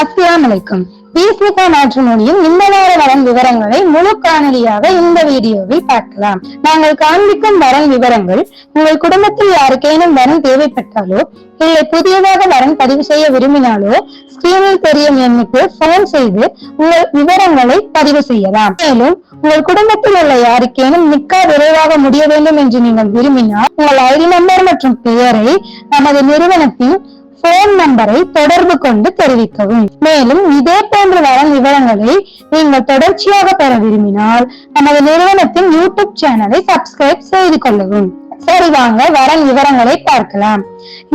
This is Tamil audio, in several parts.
அஸ்லாம் வலைக்கும் வீஸ்மிகா மேட்ரிமோனியின் இந்த வார வரன் விவரங்களை முழு காணொலியாக இந்த வீடியோவில் பார்க்கலாம். நாங்கள் காண்பிக்கும் வரன் விவரங்கள் உங்கள் குடும்பத்தில் யாருக்கேனும் வரன் தேவைப்பட்டாலோ இல்லை புதியதாக வரன் பதிவு செய்ய விரும்பினாலோ ஸ்கிரீனில் தெரியும் எண்ணுக்கு போன் செய்து உங்கள் விவரங்களை பதிவு செய்யலாம். மேலும் உங்கள் குடும்பத்தில் உள்ள யாருக்கேனும் நிக்கா விரைவாக முடிய வேண்டும் என்று நீங்கள் விரும்பினால் உங்கள் ஐடி நம்பர் மற்றும் பெயரை நமது நிறுவனத்தின் போன் நம்பரை தொடர்பு கொண்டு தெரிவிக்கவும். மேலும் இதே போன்ற வர விவரங்களை நீங்கள் தொடர்ச்சியாக பெற விரும்பினால் நமது நிறுவனத்தின் யூடியூப் சேனலை சப்ஸ்கிரைப் செய்து கொள்ளவும். சரி வாங்க வரன் விவரங்களை பார்க்கலாம்.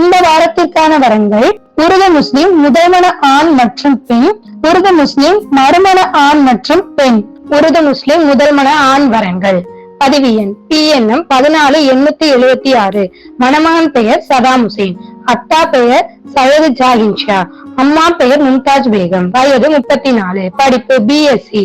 இந்த வாரத்திற்கான வரன்கள் உருது முஸ்லிம் முதல்மண ஆண் மற்றும் பெண் உருது முஸ்லிம் மறுமண ஆண் மற்றும் பெண் உருது முஸ்லிம் முதல்மண ஆண் வரன்கள். பதிவு எண் பிஎன்எம் பதினாலு எண்ணூத்தி எழுபத்தி ஆறு. மணமகன் பெயர் சதாம் ஹுசேன் அத்தா பெயர் சையது ஜாகின் ஷா அம்மா பெயர் மும்தாஜ் பேகம். வயது முப்பத்தி நாலு படிப்பு பிஎஸ்சி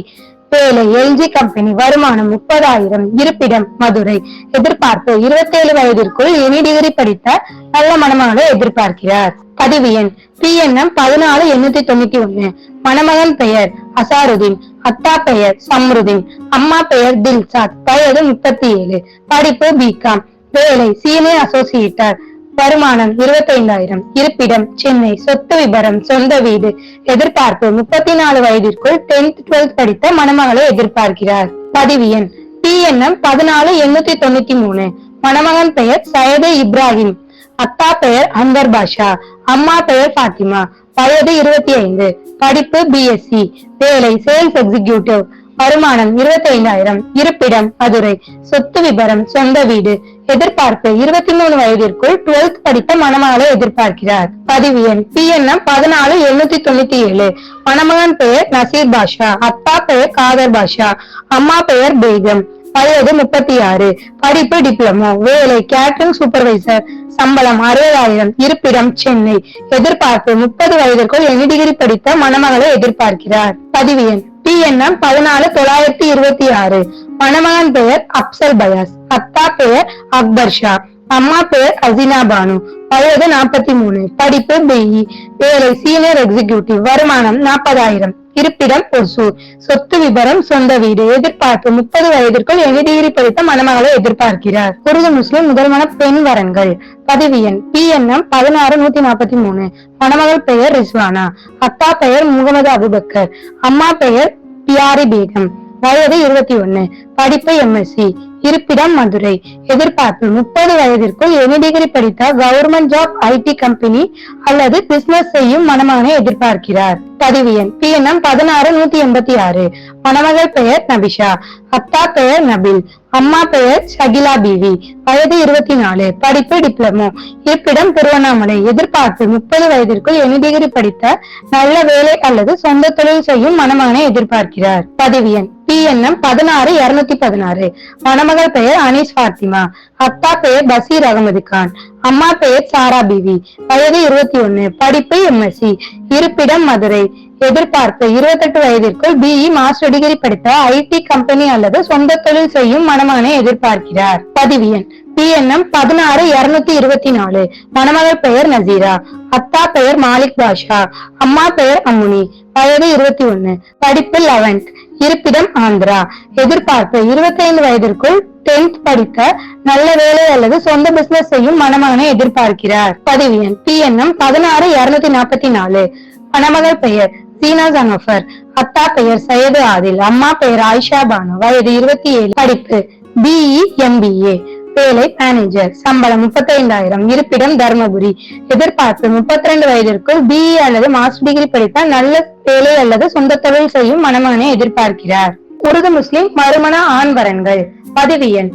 வேலை எல்ஜி கம்பெனி. வருமானம் முப்பதாயிரம். இருப்பிடம் மதுரை. எதிர்பார்ப்பு இருபத்தி ஏழு வயதிற்குள் எனி டிகிரி படித்த நல்ல மணமகளை எதிர்பார்க்கிறார். பதிவு எண் பிஎன்எம் பதினாலு எண்ணூத்தி தொண்ணூத்தி ஒண்ணு. மணமகன் பெயர் அசாருதீன். அத்தா பெயர் சம்ருதி அம்மா பெயர் தில்சாத் வயது முப்பத்தி ஏழு படிப்பு பிகாம் வேலை சீனியர் அசோசியேட்டர் வருமானம் இருபத்தைந்தாயிரம். இருப்பிடம் சென்னை சொத்து விபரம் சொந்த வீடு. எதிர்பார்ப்பு முப்பத்தி நாலு வயதிற்குள் டென்த் டுவெல்த் படித்த மணமகளை எதிர்பார்க்கிறார். பதிவு எண். பிஎன்எம் பதினாலு எண்ணூத்தி தொண்ணூத்தி மூணு. மணமகன் பெயர் சையது இப்ராஹிம். அத்தா பெயர் அந்தர் பாஷா. அம்மா பெயர் பாத்திமா வயது இருபத்தி ஐந்து படிப்பு பிஎஸ்சி வேலை சேல்ஸ் எக்ஸிகியூட்டிவ் வருமானம் இருபத்தி ஐந்தாயிரம் இருப்பிடம் மதுரை சொத்து விபரம் சொந்த வீடு எதிர்பார்ப்பு இருபத்தி மூணு வயதிற்குள் டுவெல்த் படித்த மணமகளை எதிர்பார்க்கிறார். பதிவு எண் பிஎன்எம் பதினாலு எழுநூத்தி தொண்ணூத்தி ஏழு. மணமகன் பெயர் நசீர் பாஷா அப்பா பெயர் காதர் பாஷா அம்மா பெயர் பேகம். வயது முப்பத்தி ஆறு படிப்பு டிப்ளமோ வேலை கேட்டரிங் சூப்பர்வைசர் சம்பளம் அறுபதாயிரம். இருப்பிடம் சென்னை. எதிர்பார்ப்பு முப்பது வயதிற்குள் எனி டிகிரி படித்த மணமகளை எதிர்பார்க்கிறார். பதிவு எண். டிஎன்எம் பதினாலு தொள்ளாயிரத்தி இருபத்தி ஆறு மணமகன் பெயர் அப்சல் பயாஸ். அத்தா பெயர் அக்பர் ஷா. அம்மா பெயர் அசினா பானு. வயது நாற்பத்தி மூணு. படிப்பு பிஇ வேலை சீனியர் எக்ஸிகியூட்டிவ் வருமானம் நாற்பதாயிரம். இருப்பிடம் ஒசூர் சொத்து விபரம் சொந்த வீடு. எதிர்பார்ப்பு முப்பது வயதிற்குள் எனி டிகிரி படித்த மணமகளை எதிர்பார்க்கிறார். உருது முஸ்லிம் முதல்மன பெண் வரன்கள். பதிவு எண். பி பிஎன்எம் பதினாறு நூத்தி நாற்பத்தி மூணு. மணமகள் பெயர் ரிஸ்வானா. அத்தா பெயர் முகமது அபுபக்கர். அம்மா பெயர் பியாரி பேகம் வயது இருபத்தி ஒன்னு. படிப்பு எம்எஸ்சி இருப்பிடம் மதுரை. எதிர்பார்ப்பு. முப்பது வயதிற்குள் எனி டிகிரி படித்த கவர்மெண்ட் ஜாப் ஐடி கம்பெனி அல்லது பிசினஸ் செய்யும் மணமகனை எதிர்பார்க்கிறார். பதிவு எண். பிஎன்எம் பதினாறு நூத்தி எண்பத்தி ஆறு. மணமகள் பெயர் நபிஷா. அத்தா பெயர் நபில். அம்மா பெயர் ஷகிலா பிவி. வயது இருபத்தி நாலு. படிப்பு டிப்ளமோ. இருப்பிடம் திருவண்ணாமலை. எதிர்பார்ப்பு. முப்பது வயதிற்குள் எனி டிகிரி படித்த நல்ல வேலை அல்லது சொந்த தொழில் செய்யும் மணமகனை எதிர்பார்க்கிறார். பதிவு எண். பிஎன்எம் பதினாறு இருநூத்தி பதினாறு. மணமகள் பெயர் அனீஸ் ஃபாத்திமா. அத்தா பெயர் பசீர் அகமது கான். அம்மா பெயர் சாரா பிவி. வயது இருபத்தி ஒண்ணு. படிப்பு எம்எஸ்சி. இருப்பிடம் மதுரை. எதிர்பார்ப்பு இருபத்தெட்டு வயதிற்குள் பிஇ e. மாஸ்டர் டிகிரி படித்த ஐடி கம்பெனி அல்லது சொந்த தொழில் செய்யும் மணமகனை எதிர்பார்க்கிறார். பதிவு எண். பிஎன்எம் பதினாறு இருநூத்தி இருபத்தி நாலு. மணமகள் பெயர் நசீரா. அத்தா பெயர் மாலிக் பாஷா. அம்மா பெயர் அம்முனி. வயது இருபத்தி ஒண்ணு. படிப்பு லெவன்த். இருப்பிடம் ஆந்திரா. எதிர்பார்ப்பு இருபத்தி ஐந்து வயதிற்குள் டென்த் படித்த நல்ல வேலை அல்லது சொந்த பிசினஸ் செய்யும் மணமகனை எதிர்பார்க்கிறார். பதிவு எண் பிஎன்எம் பதினாறு இருநூத்தி நாற்பத்தி நாலு மணமகள் பெயர் சீனா ஜனஃபர். அத்தா பெயர் சையது ஆதில் அம்மா பெயர் ஆயிஷா பானு. வயது இருபத்தி ஏழு. படிப்பு பிஇ எம்பிஏ வேலை மேனேஜர் சம்பளம் முப்பத்தைந்தாயிரம். இருப்பிடம் தர்மபுரி. எதிர்பார்ப்பு முப்பத்தி ரெண்டு வயதிற்குள் பிஇ அல்லது மாஸ்டர் டிகிரி படித்தால் நல்ல வேலை அல்லது சொந்த தொழில் செய்யும் மணமகனை எதிர்பார்க்கிறார். உருது முஸ்லிம் மறுமண ஆண் வரன்கள் பதிவு எண்.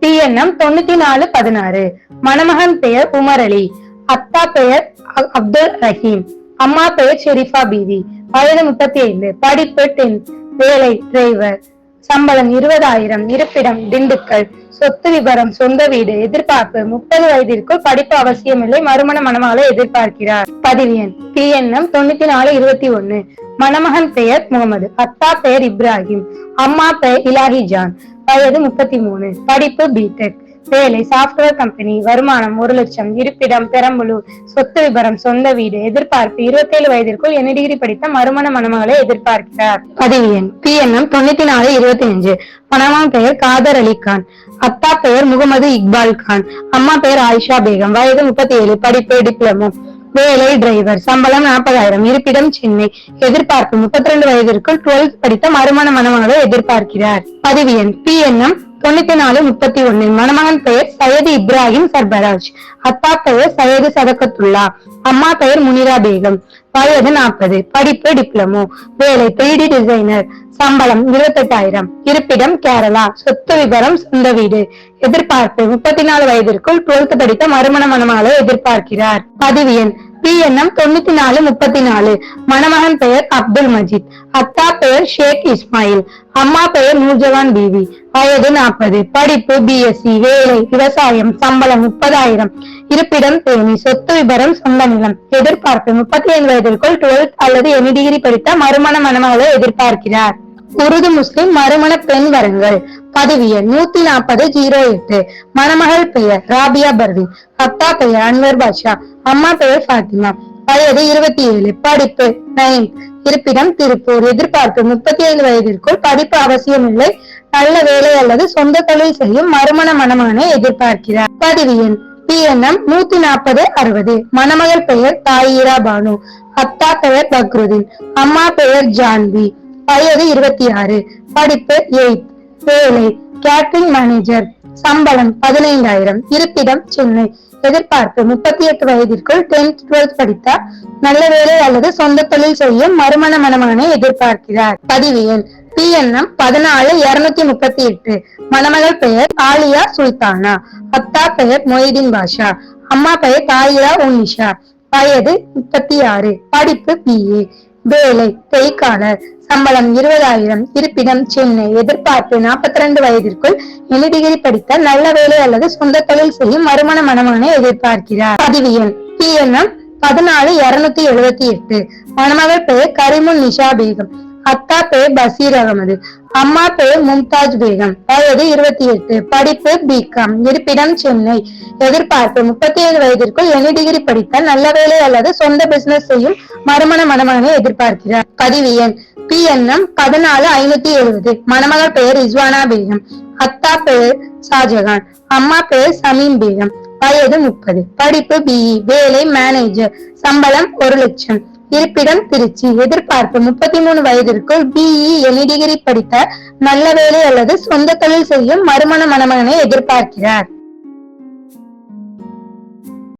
டிஎன்எம் தொண்ணூத்தி நாலு பதினாறு. மணமகன் பெயர் உமர் அலி. அத்தா பெயர் அப்துல் ரஹீம். அம்மா பெயர் ஷெரீஃபா பீவி வயது முப்பத்தி ஐந்து படிப்பு டென்த் வேலை டிரைவர் சம்பளம் இருபதாயிரம் இருப்பிடம் திண்டுக்கல் சொத்து விபரம் சொந்த வீடு எதிர்பார்ப்பு முப்பது வயதிற்குள் படிப்பு அவசியமில்லை மறுமண மணமகளை எதிர்பார்க்கிறார். பதிவு எண் பிஎன்எம் தொண்ணூத்தி நாலு இருபத்தி ஒண்ணு மணமகன் பெயர் முகமது அத்தா பெயர் இப்ராஹிம் அம்மா பெயர் இலாஹி ஜான். வயது முப்பத்தி மூணு படிப்பு பிடெக் வேலை சாப்ட்வேர் கம்பெனி வருமானம் ஒரு லட்சம் இருப்பிடம் பெரம்பலூர் சொத்து விபரம் சொந்த வீடு எதிர்பார்ப்பு இருபத்தேழு வயதிற்குள் என்ன டிகிரி படித்த மறுமண மணமகளை எதிர்பார்க்கிறார். பதிவு எண் பி எண்ணம் தொண்ணூத்தி நாலு இருபத்தி அஞ்சு மணமான் பெயர் காதர் அலி கான். அப்பா பெயர் முகமது இக்பால் கான். அம்மா பெயர் ஆயிஷா பேகம். வயது முப்பத்தி ஏழு படிப்பு டிப்ளமோ. வேலை டிரைவர் சம்பளம் நாற்பதாயிரம். இருப்பிடம் சென்னை. எதிர்பார்ப்பு முப்பத்தி ரெண்டு வயதிற்குள் டுவெல்த் படித்த மறுமண மணமகளை எதிர்பார்க்கிறார். பதிவு எண் பி எண்ணம் தொண்ணூத்தி நாலு முப்பத்தி ஒன்னு. மணமகன் பெயர் சையது இப்ராஹிம் சர்பராஜ். அப்பா பெயர் சையது சதகத்துல்லா. அம்மா பெயர் முனிரா பேகம். வயது நாற்பது. படிப்பு டிப்ளமோ. வேலை த்ரீ டி டிசைனர். சம்பளம் இருபத்தெட்டாயிரம். இருப்பிடம் கேரளா. சொத்து விவரம் சொந்த வீடு. எதிர்பார்ப்பு முப்பத்தி நாலு வயதிற்குள் டுவெல்த் படித்த மறுமண மணமாலை எதிர்பார்க்கிறார். பதிவு எண் பிஎன்எம் தொண்ணூத்தி நாலு முப்பத்தி நாலு மணமகன் பெயர் அப்துல் மஜித். அத்தா பெயர் ஷேக் இஸ்மாயில். அம்மா பெயர் நூர்ஜவான் பிவி. வயது நாற்பது. படிப்பு பிஎஸ்சி வேலை விவசாயம் சம்பளம் முப்பதாயிரம். இருப்பிடம் தேனி. சொத்து விபரம் சொந்த நிலம். எதிர்பார்ப்பு முப்பத்தி ஐந்து வயதிற்குள் டுவெல்த் அல்லது எம் டிகிரி படித்த மறுமண மணமகளை எதிர்பார்க்கிறார். உருது முஸ்லிம் மறுமண பெண் வரங்கள். பதிவு எண் நூத்தி நாற்பது ஜீரோ எட்டு. மணமகள் பெயர் ராபியா பர்வீன் அப்பா பெயர் அன்வர் பாஷா அம்மா பெயர் ஃபாத்திமா. வயது இருபத்தி ஏழு. படிப்பு நைன் இருப்பிடம் திருப்பூர். எதிர்பார்ப்பு முப்பத்தி ஐந்து வயதிற்குள் படிப்பு அவசியமில்லை. நல்ல வேலை அல்லது சொந்த தொழில் செய்யும் மறுமண மணமகனை எதிர்பார்க்கிறார். பதிவு எண் பிஎன்எம் நூத்தி நாற்பது அறுபது. மணமகள் பெயர் தாயிரா பானு. அத்தா பெயர் பக்ருதீன். அம்மா பெயர் ஜான்வி. வயது இருபத்தி ஆறு. படிப்பு எயித் வேலை கேட்டரிங் மேனேஜர் சம்பளம் பதினைந்தாயிரம். இருப்பிடம் சென்னை எதிர்பார்ப்பு முப்பத்தி எட்டு வயதிற்குள் டென்த் டுவெல்த் படித்த நல்ல வேலை அல்லது சொந்த தொழில் செய்யும் மறுமண மணமகனை எதிர்பார்க்கிறார். பதிவு எண். பிஎன்எம் பதினாலு இருநூத்தி முப்பத்தி எட்டு மணமகள் பெயர் ஆலியா சுல்தானா. அத்தா பெயர் மொய்தீன் பாஷா. அம்மா பெயர் தாயிரா உன்னிஷா. வயது முப்பத்தி ஆறு படிப்பு பிஏ வேலை தேய்க்காளர் சம்பளம் இருபதாயிரம். இருப்பிடம் சென்னை. எதிர்பார்ப்பு நாற்பத்தி ரெண்டு வயதிற்குள் இனி டிகிரி படித்த நல்ல வேலை அல்லது சொந்த தொழில் செய்யும் மறுமண மணமகனை எதிர்பார்க்கிறார். பதிவு எண். பிஎன்எம் பதினாலு இருநூத்தி எழுபத்தி எட்டு. மணமகள் பெயர் கரிமுன் நிஷா பேகம். அத்தா பெயர் பசீர் அகமது. அம்மா பெயர் மும்தாஜ் பேகம். வயது இருபத்தி எட்டு. படிப்பு பிகாம் இருப்பிடம் சென்னை. எதிர்பார்ப்பு முப்பத்தி ஏழு வயதிற்குள் எனி டிகிரி படித்தால் நல்ல வேலை அல்லது சொந்த பிசினஸ் செய்யும் மறுமண மணமகனை எதிர்பார்க்கிறார். பதிவு எண் பிஎன்எம் பதினாலு ஐநூத்தி எழுபது. மணமகள் பெயர் இஸ்வானா பேகம். அத்தா பெயர் ஷாஜகான். அம்மா பெயர் சமீம் பேகம். வயது முப்பது. படிப்பு பிஇ வேலை மேனேஜர் சம்பளம் ஒரு லட்சம். இருப்பிடம் திருச்சி. எதிர்பார்ப்பு முப்பத்தி மூணு வயதிற்குள் பிஇ எனி டிகிரி படித்த நல்ல வேலை அல்லது சொந்த தொழில் செய்யும் மறுமண மணமகனை எதிர்பார்க்கிறார்.